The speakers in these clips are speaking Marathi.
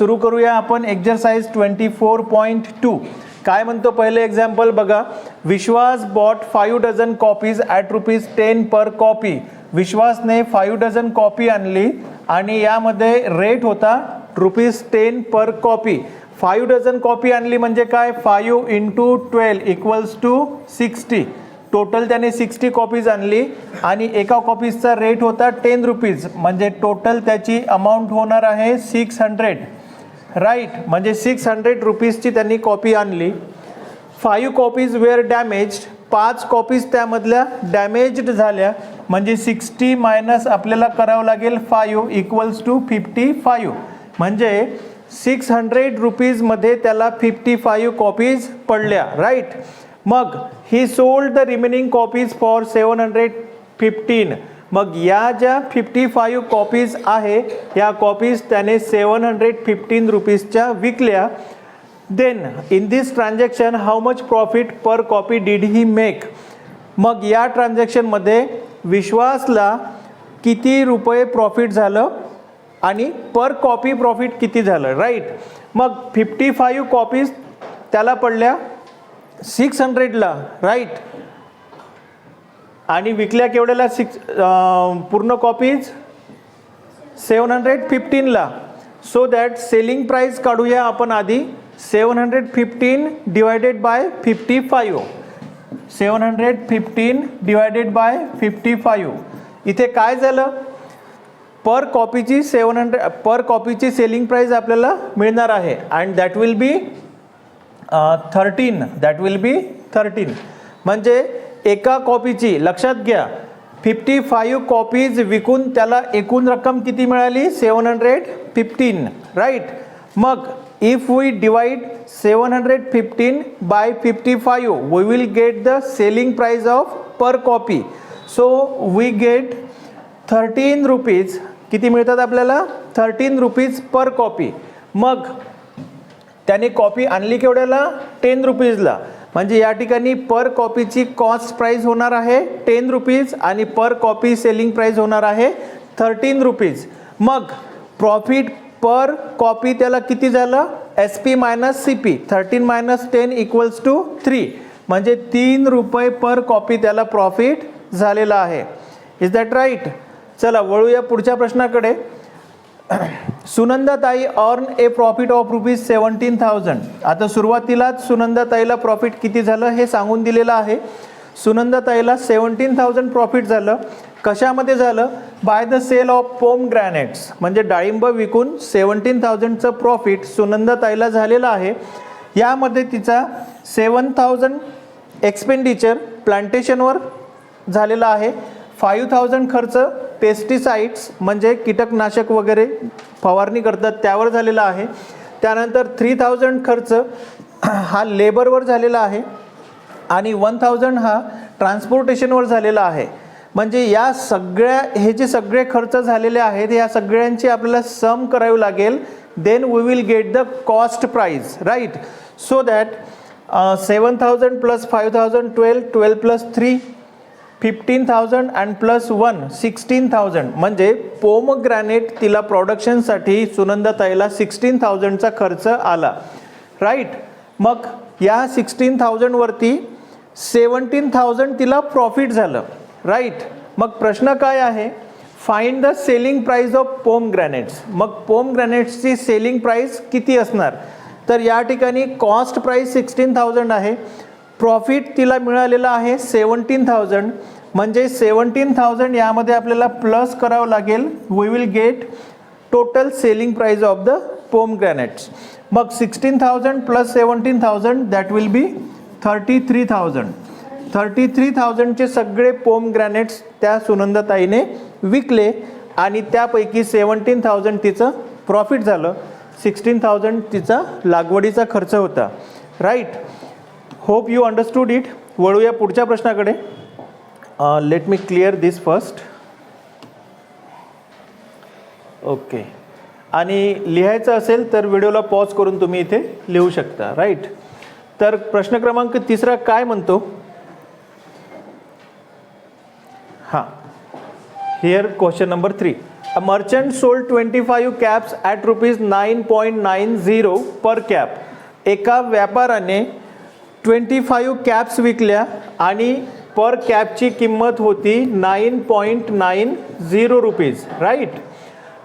सुरू करूया आपण exercise twenty four point two काय म्हणतो पहिले एक्झाम्पल बघा. Vishwas bought five dozen copies at rupees ten per copy विश्वासने five dozen copy आणली आणि यामध्ये रेट होता rupees ten per copy five dozen copy आणली म्हणजे काय? Five into twelve equals to sixty total त्याने सिक्स्टी कॉपीज आणली आणि एका कॉपीजचा रेट होता टेन रुपीज म्हणजे टोटल त्याची अमाऊंट होणार आहे सिक्स हंड्रेड राईट म्हणजे सिक्स हंड्रेड रुपीजची त्यांनी कॉपी आणली. फाईव्ह कॉपीज वेअर डॅमेज्ड पाच कॉपीज त्यामधल्या डॅमेज्ड झाल्या. म्हणजे सिक्स्टी मायनस आपल्याला करावं लागेल five equals to fifty five म्हणजे सिक्स हंड्रेड रुपीजमध्ये त्याला फिफ्टी फाईव्ह कॉपीज पडल्या. राईट मग he sold the remaining copies for seven hundred fifteen मग या ज्या फिफ्टी फाईव्ह कॉपीज आहे या कॉपीज त्याने सेवन हंड्रेड फिफ्टीन रुपीजच्या विकल्या. Then in this transaction how much profit per copy did he make मग या ट्रान्झॅक्शनमध्ये विश्वासला किती रुपये प्रॉफिट झालं आणि पर कॉपी प्रॉफिट किती झालं राईट मग फिफ्टी फाईव्ह कॉपीज त्याला पडल्या सिक्स हंड्रेडला राईट आणि विकल्या केवढ्याला सिक्स पूर्ण कॉपीज सेवन हंड्रेड फिफ्टीनला सो दॅट सेलिंग प्राईस काढूया आपण आधी. Seven hundred fifteen divided by fifty five seven hundred fifteen divided by fifty five इथे काय झालं? पर कॉपीची सेवन हंड्रेड पर कॉपीची सेलिंग प्राईस आपल्याला मिळणार आहे. And that will be thirteen that will be thirteen म्हणजे एका कॉपीची. लक्षात घ्या. फिफ्टी फाईव्ह कॉपीज विकून त्याला एकूण रक्कम किती मिळाली? सेवन हंड्रेड फिफ्टीन राईट मग if we divide seven hundred fifteen by fifty five we will get the selling price of per copy so we get thirteen rupees किती मिळतात आपल्याला? थर्टीन रुपीज पर कॉपी मग त्याने कॉपी आणली केवढ्याला? टेन रुपीजला म्हणजे या ठिकाणी पर कॉपीची कॉस्ट प्राईस होणार आहे टेन रुपीज आणि पर कॉपी सेलिंग प्राईस होणार आहे थर्टीन रुपीज मग प्रॉफिट पर कॉपी त्याला किती झालं? S P minus C P thirteen minus ten equals to three म्हणजे तीन रुपये पर कॉपी त्याला प्रॉफिट झालेला आहे. इज दॅट राईट चला वळूया पुढच्या प्रश्नाकडे. सुनंदाताई earn a profit of rupees seventeen thousand आता सुरुवातीलाच सुनंदाताईला प्रॉफिट किती झालं हे सांगून दिलेलं आहे. सुनंदाताईला सेवन्टीन थाउजंड प्रॉफिट झालं. कशामध्ये झालं? By the sale of pomegranates म्हणजे डाळिंब विकून सेवन्टीन थाउजंडचं प्रॉफिट सुनंदाताईला झालेलं आहे. यामध्ये तिचा सेवन थाउजंड एक्सपेंडिचर प्लांटेशनवर झालेला आहे. फाईव्ह थाउजंड खर्च पेस्टिसाइड्स म्हणजे कीटकनाशक वगैरे फवारणी करतात त्यावर झालेला आहे. त्यानंतर थ्री थाउजंड खर्च हा लेबरवर झालेला आहे आणि वन थाउजंड हा ट्रान्सपोर्टेशनवर झालेला आहे. म्हणजे या सगळ्या हे जे सगळे खर्च झालेले आहेत या सगळ्यांची आपल्याला सम करावी लागेल. Then we will get the cost price right so that seven thousand plus five thousand twelve twelve plus three fifteen thousand and plus one sixteen thousand म्हणजे पोमग्रॅनेट तिला प्रोडक्शनसाठी सुनंदाताईला सिक्स्टीन थाउजंडचा खर्च आला. राईट मग या सिक्स्टीन थाउजंडवरती सेवन्टीन थाउजंड तिला प्रॉफिट झालं. राईट मग प्रश्न काय आहे? Find the selling price of pomegranates मग पोम ग्रॅनेट्सची सेलिंग प्राईस किती असणार? तर या ठिकाणी कॉस्ट प्राईस सिक्स्टीन थाउजंड आहे. प्रॉफिट तिला मिळालेलं आहे सेवन्टीन थाउजंड म्हणजे सेवन्टीन थाउजंड यामध्ये आपल्याला प्लस करावं लागेल. We will get total selling price of the pomegranates मग sixteen thousand plus seventeen thousand that will be thirty three thousand thirty three थाउजंडचे सगळे पोम ग्रॅनेट्स त्या सुनंदताईने विकले आणि त्यापैकी सेवन्टीन थाउजंड तिचं प्रॉफिट झालं. सिक्स्टीन थाउजंड तिचा लागवडीचा खर्च होता. Right hope you understood it वळूया पुढच्या प्रश्नाकडे. Let me clear this first okay आणि लिहायचं असेल तर व्हिडिओला पॉज करून तुम्ही इथे लिहू शकता राईट तर प्रश्न क्रमांक तिसरा काय म्हणतो? हां. Here question number three merchant sold twenty five caps at rupees nine point nine zero per cap एका व्यापाराने 25 कॅप्स विकल्या आणि पर कॅपची किंमत होती nine point nine zero rupees right?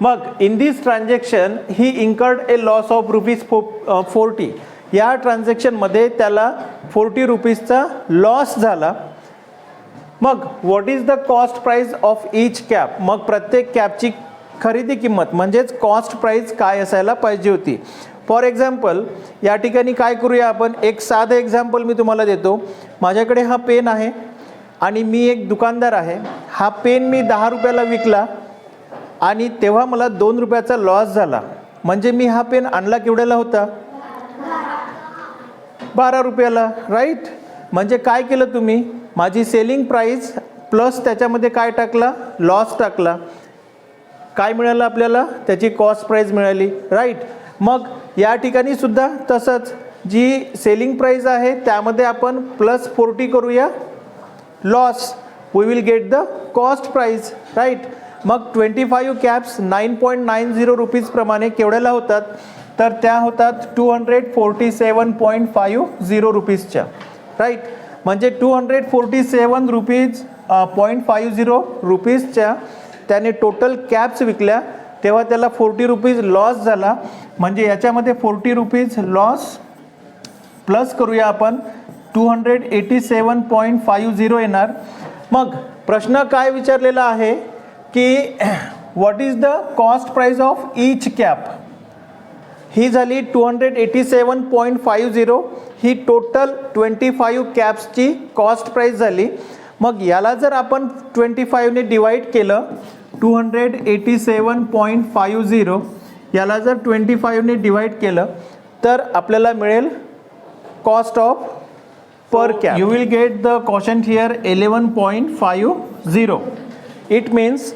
मग in this transaction he incurred a loss of rupees fo forty या ट्रान्झॅक्शनमध्ये त्याला फोर्टी रुपीजचा लॉस झाला. मग what is the cost price of each cap मग प्रत्येक कॅपची खरेदी किंमत म्हणजेच कॉस्ट प्राईज काय असायला पाहिजे होती? फॉर एक्झाम्पल या ठिकाणी काय करूया आपण? एक साधं एक्झाम्पल मी तुम्हाला देतो. माझ्याकडे हा पेन आहे आणि मी एक दुकानदार आहे. हा पेन मी दहा रुपयाला विकला आणि तेव्हा मला दोन रुपयाचा लॉस झाला. म्हणजे मी हा पेन आणला केवढ्याला होता? बारा रुपयाला राईट म्हणजे काय केलं तुम्ही? माझी सेलिंग प्राईस प्लस त्याच्यामध्ये काय टाकला? लॉस टाकला. काय मिळालं आपल्याला? त्याची कॉस्ट प्राईज मिळाली राईट मग या ठिकाणी सुद्धा तसंच जी सेलिंग प्राईज आहे त्यामध्ये आपण प्लस फोर्टी करूया. Loss we will get the cost price right मग twenty five caps nine point nine zero रुपीजप्रमाणे केवढ्याला होतात? तर त्या होतात two hundred forty seven point five zero रुपीजच्या right म्हणजे two hundred forty seven rupees point five zero रुपीजच्या त्याने टोटल कॅप्स विकल्या. तेव्हा त्याला फोर्टी रुपीज लॉस झाला. म्हणजे याच्यामध्ये फोर्टी रुपीज लॉस प्लस करूया आपण. Two hundred eighty seven point five zero येणार. मग प्रश्न काय विचारलेला आहे की what is the cost price of each cap ही झाली two hundred eighty seven point five zero ही टोटल ट्वेंटी फाईव्ह कॅप्सची कॉस्ट प्राईस झाली. मग याला जर आपण ट्वेंटी फाईव्हने डिवाईड केलं two hundred eighty seven point five zero याला जर ट्वेंटी फाईव्हने डिवाईड केलं तर आपल्याला मिळेल cost of per cap. You will get the quotient here 11.50. It means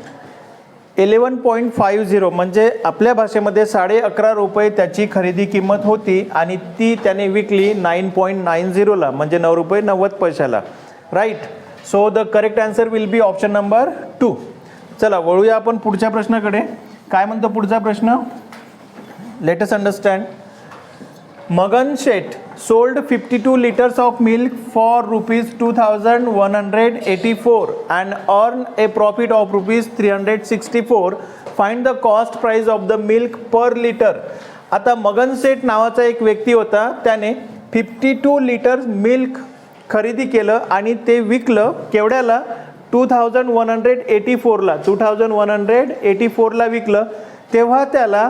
11.50 म्हणजे आपल्या भाषेमध्ये साडे अकरा रुपये त्याची खरेदी किंमत होती आणि ती त्याने विकली नाईन पॉईंट नाईन झिरोला म्हणजे नऊ रुपये नव्वद पैशाला right so the correct answer will be option number two चला वळूया आपण पुढच्या प्रश्नाकडे. काय म्हणतो पुढचा प्रश्न? Let's understand Magan Shet sold 52 two litres of milk for rupees two thousand one hundred eighty four and earn a profit of rupees three hundred sixty four find the cost price of the milk per litre आता मगन शेट नावाचा एक व्यक्ती होता त्याने 52 टू लिटर्स मिल्क खरेदी केलं आणि ते विकलं. केवढ्याला? Two thousand one hundred eighty फोरला two thousand one hundred eighty फोरला विकलं तेव्हा त्याला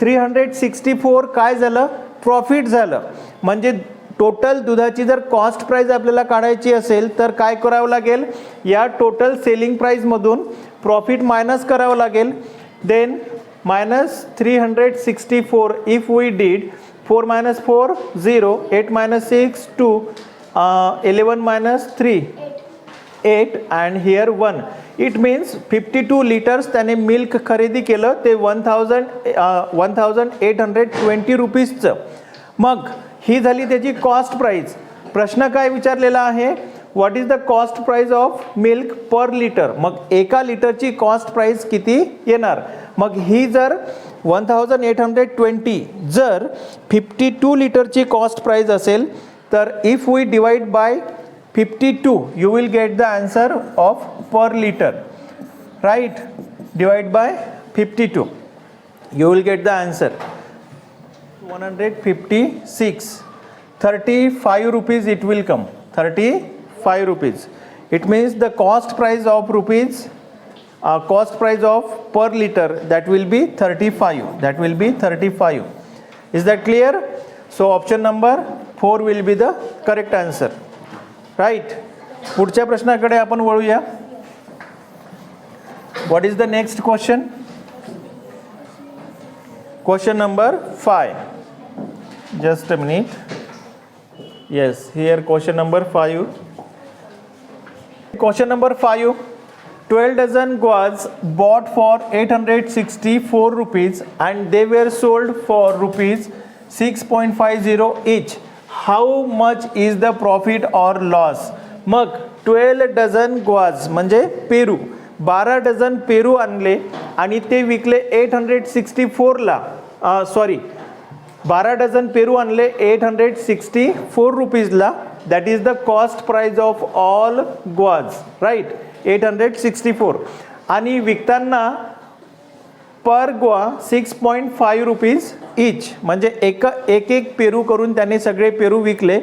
थ्री हंड्रेड सिक्स्टी फोर काय झालं? प्रॉफिट झालं. म्हणजे टोटल दुधाची जर कॉस्ट प्राईज आपल्याला काढायची असेल तर काय करावं लागेल? या टोटल सेलिंग प्राईजमधून प्रॉफिट मायनस करावं लागेल. Then minus three hundred sixty four if we did four minus four zero eight minus six two eleven minus three eight and here one it means fifty two litres त्याने मिल्क खरेदी केलं ते one thousand one thousand eight hundred twenty रुपीजचं मग ही झाली त्याची कॉस्ट प्राईज प्रश्न काय विचारलेला आहे? What is the cost price of milk per litre मग एका लिटरची कॉस्ट प्राईज किती येणार? मग ही जर one thousand eight hundred twenty जर फिफ्टी टू लिटरची कॉस्ट प्राईज असेल तर if we divide by 52 you will get the answer of per liter. Right? Divide by 52 you will get the answer. 156 35 rupees it will come. 35 rupees. It means the cost price of rupees uh, cost price of per liter that will be 35 that will be 35 is that clear? So option number 4 will be the correct answer right पुढच्या प्रश्नाकडे आपण वळूया. What is the next question question number five just a minute yes here question number five question number five twelve dozen guavas bought for eight hundred sixty four rupees and they were sold for rupees six point five zero each how much is the profit or loss मग 12 डझन ग्वाज म्हणजे पेरू. बारा डझन पेरू आणले आणि ते विकले एट हंड्रेड सिक्स्टी फोरला सॉरी बारा डझन पेरू आणले eight hundred sixty four रुपीजला that is the cost price of all guavas right eight hundred sixty four आणि विकताना per guava six point five rupees each म्हणजे एक एक एक पेरू करून त्याने सगळे पेरू विकले.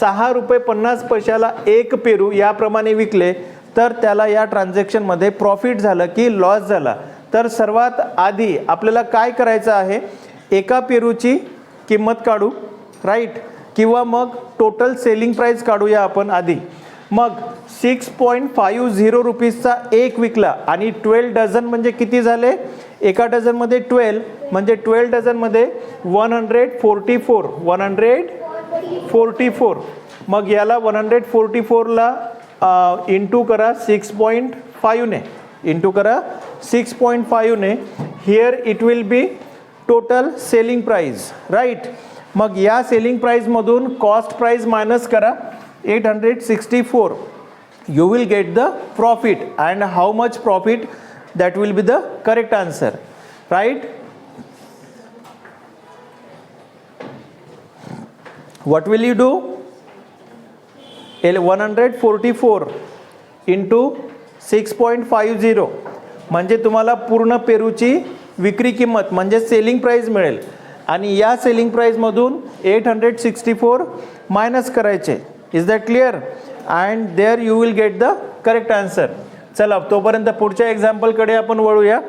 सहा रुपये पन्नास पैशाला एक पेरू याप्रमाणे विकले. तर त्याला या ट्रान्झॅक्शनमध्ये प्रॉफिट झालं की लॉस झाला. तर सर्वात आधी आपल्याला काय करायचं आहे? एका पेरूची किंमत काढू राईट किंवा मग टोटल सेलिंग प्राईस काढूया आपण आधी. मग सिक्स पॉईंट फाईव्ह झिरो रुपीजचा एक विकला आणि ट्वेल्व डझन म्हणजे किती झाले? एका डझनमध्ये ट्वेल्व म्हणजे twelve डझनमध्ये one hundred forty four one hundred forty four मग याला वन हंड्रेड फोर्टी फोरला इंटू करा सिक्स पॉईंट फाईव्हने इंटू करा six point फाईव्हने here it will be total selling price right मग या सेलिंग प्राईजमधून कॉस्ट प्राईज मायनस करा eight hundred sixty four you will get the profit and how much profit that will be the correct answer right? What will you do? Six 144 into 6.50 म्हणजे तुम्हाला पूर्ण पेरूची विक्री किंमत म्हणजे सेलिंग प्राईस मिळेल आणि या selling प्राईजमधून eight hundred sixty four minus करायचे is that clear and there you will get the correct answer चला तोपर्यंत पुढच्या एक्झाम्पलकडे आपण वळूया.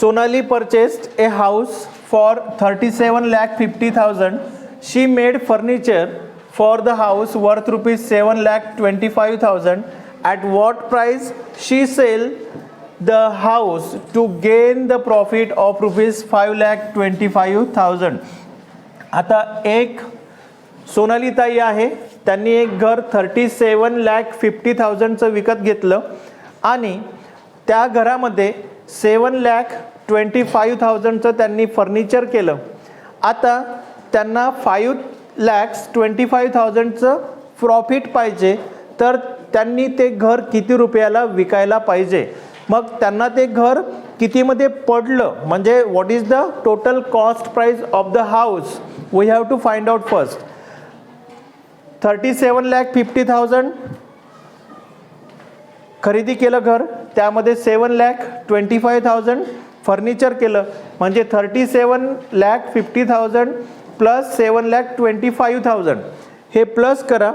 Sonali purchased a house for thirty seven lakh fifty thousand she made furniture for the house worth rupees seven lakh twenty five thousand at what price she sell the house to gain the profit of rupees five lakh twenty five thousand आता एक सोनाली ताई आहे. त्यांनी एक घर थर्टी सेवन लॅक फिफ्टी थाउजंडचं विकत घेतलं आणि त्या घरामध्ये सेवन लॅक ट्वेंटी फाईव्ह थाउजंडचं त्यांनी फर्निचर केलं. आता त्यांना फाईव्ह लॅक्स ट्वेंटी फाईव्ह थाउजंडचं प्रॉफिट पाहिजे तर त्यांनी ते घर किती रुपयाला विकायला पाहिजे? मग त्यांना ते घर कितीमध्ये पडलं? म्हणजे what is the total cost price of the house we have to find out first thirty seven lakh fifty thousand खरेदी केलं घर त्यामध्ये seven lakh twenty five thousand furniture केलं. म्हणजे thirty seven lakh fifty thousand plus seven lakh twenty five thousand. हे प्लस करा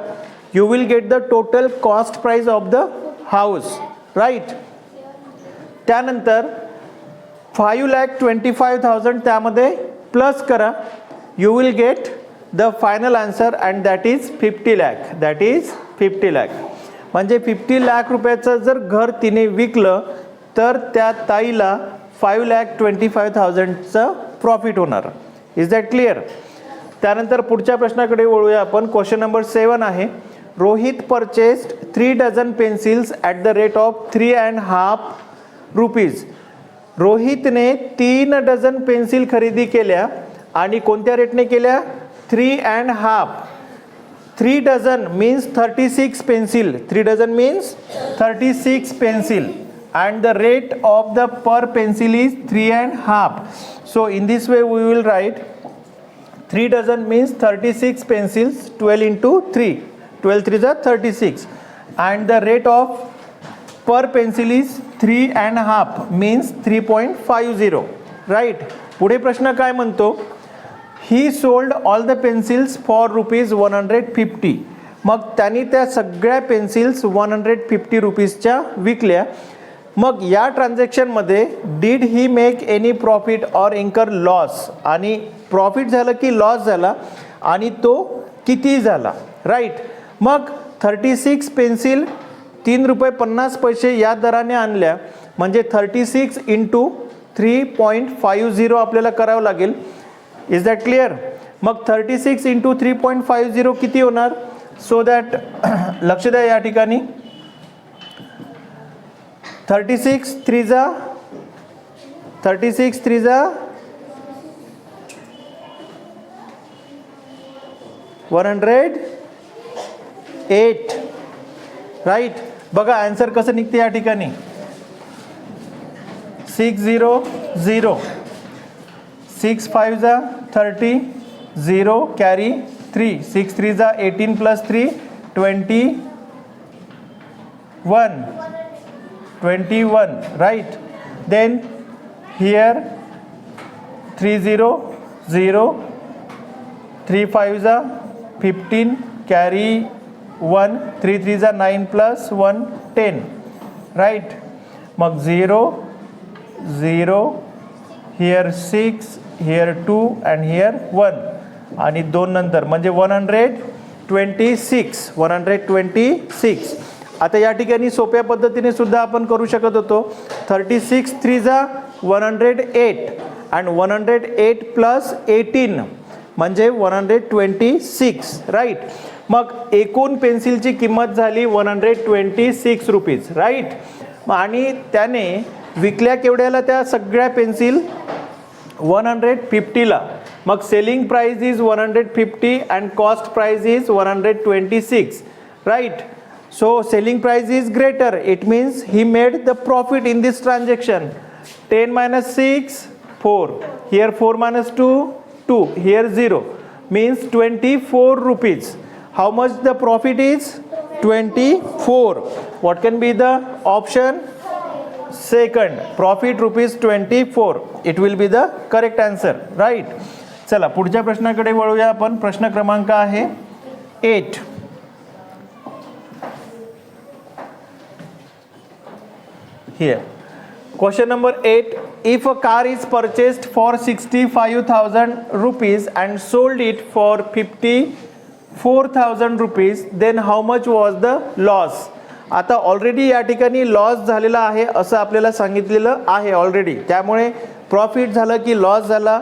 you will get the total cost price of the house right त्यानंतर five lakh twenty five thousand त्यामध्ये प्लस करा you will get the final answer and that is fifty lakh. That is fifty lakh. म्हणजे फिफ्टी लाख रुपयाचं जर घर तिने विकलं तर त्या ताईला फाईव्ह लॅक ट्वेंटी फाईव्ह थाउजंडचं प्रॉफिट होणार. इज दॅट क्लिअर त्यानंतर पुढच्या प्रश्नाकडे वळूया आपण. क्वेश्चन नंबर सेवन आहे. Rohit purchased three dozen pencils at the rate of three and half rupees रोहितने तीन डझन पेन्सिल खरेदी केल्या आणि कोणत्या रेटने केल्या? three and half three dozen means thirty six pencil three dozen means thirty six pencil and the rate of the per pencil is three and half so in this way we will write three dozen means thirty six pencils twelve into three twelve three जा thirty six and the rate of per pencil is three and half means three point five zero right पुढे प्रश्न काय म्हणतो He sold all the pencils for rupees one hundred fifty मग त्यांनी त्या सगळ्या पेन्सिल्स वन हंड्रेड फिफ्टी रुपीजच्या विकल्या. मग या ट्रान्झॅक्शनमध्ये did he make any profit or incur loss आणि प्रॉफिट झालं की लॉस झाला? आणि तो किती झाला? राईट मग थर्टी सिक्स पेन्सिल तीन रुपये पन्नास पैसे या दराने आणल्या. म्हणजे thirty six into three point five zero आपल्याला करावं लागेल. इज दॅट क्लिअर मग thirty six into three point five zero किती होणार? सो दॅट लक्ष द्या या ठिकाणी. थर्टी सिक्स थ्री जा थर्टी सिक्स थ्री जा वन हंड्रेड एट राईट बघा आन्सर कसं निघते या ठिकाणी? Six zero zero six five जा thirty zero carry three six three जा eighteen plus three twenty one twenty one right then here three zero zero three five जा fifteen carry one three three जा nine plus one ten right मग zero zero here six here two and here one आणि दोन नंतर म्हणजे one hundred twenty six one hundred twenty six आता या ठिकाणी सोप्या पद्धतीने सुद्धा आपण करू शकत होतो. थर्टी सिक्स थ्री जा one hundred eight and one hundred eight plus eighteen म्हणजे one hundred twenty six right मग एकूण पेन्सिलची किंमत झाली one hundred twenty six rupees right आणि त्याने विकल्या केवढ्याला त्या सगळ्या पेन्सिल? वन हंड्रेड फिफ्टीला मग selling price is one hundred fifty and cost price is one hundred twenty six right so selling price is greater it means he made the profit in this transaction ten minus six four here four minus two two here zero means twenty four rupees how much the profit is? 24 what can be the second profit rupees twenty four it will be the correct answer right चला पुढच्या प्रश्नाकडे वळूया आपण. प्रश्न क्रमांक आहे eight here question number eight if a car is purchased for sixty five thousand rupees and sold it for fifty four thousand rupees then how much was the loss आता ऑलरेडी या ठिकाणी लॉस झालेला आहे असं आपल्याला सांगितलेलं आहे ऑलरेडी त्यामुळे प्रॉफिट झालं की लॉस झाला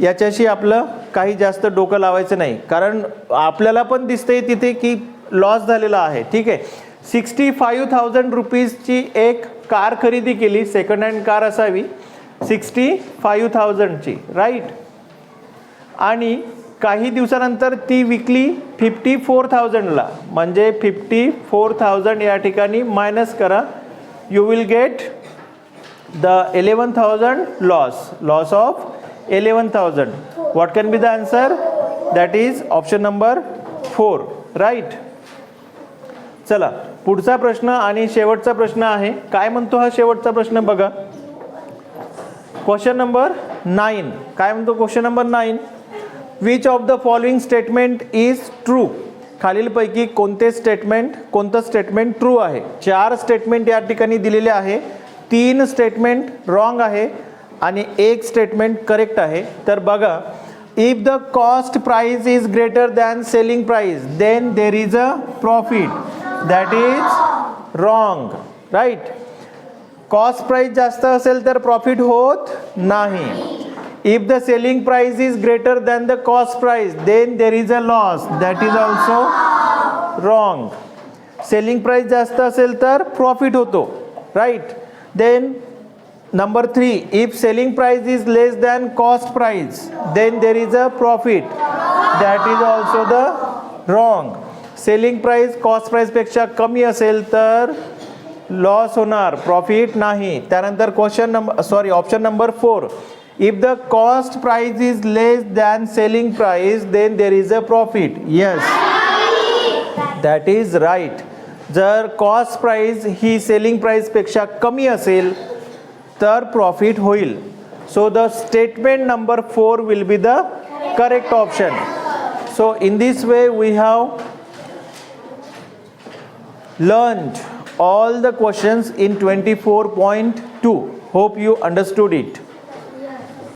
याच्याशी आपलं काही जास्त डोकं लावायचं नाही. कारण आपल्याला पण दिसतंय तिथे की लॉस झालेला आहे. ठीक आहे? सिक्स्टी फाईव्ह थाउजंड रुपीजची एक कार खरेदी केली सेकंड हँड कार असावी. सिक्स्टी फाईव्ह थाउजंडची राईट आणि काही दिवसानंतर ती विकली फिफ्टी फोर थाउजंडला म्हणजे फिफ्टी फोर थाउजंड या ठिकाणी मायनस करा. You will get the eleven thousand loss loss of eleven thousand what can be the answer that is option number four right चला पुढचा प्रश्न आणि शेवटचा प्रश्न आहे. काय म्हणतो हा शेवटचा प्रश्न बघा. क्वेश्चन नंबर नाईन काय म्हणतो? Question number nine which of the following statement is true खालीलपैकी कोणते स्टेटमेंट कोणतं स्टेटमेंट ट्रू आहे? चार स्टेटमेंट या ठिकाणी दिलेले आहे. तीन स्टेटमेंट रॉंग आहे आणि एक स्टेटमेंट करेक्ट आहे. तर बघा if the cost price is greater than selling price then there is a profit that is wrong right cost price जास्त असेल तर प्रॉफिट होत नाही. If the selling price is greater than the cost price then there is a loss that is also wrong selling price जास्त असेल तर प्रॉफिट होतो. Right then number three if selling price is less than cost price then there is a profit that is also the wrong selling price cost प्राइसपेक्षा कमी असेल तर लॉस होणार प्रॉफिट नाही. त्यानंतर question number sorry option number four if the cost price is less than selling price then there is a profit yes that is right जर कॉस्ट प्राइस ही सेलिंग प्राइसपेक्षा कमी असेल तर प्रॉफिट होईल so the statement number four will be the correct option so in this way we have learned all the questions in 24.2 hope you understood it.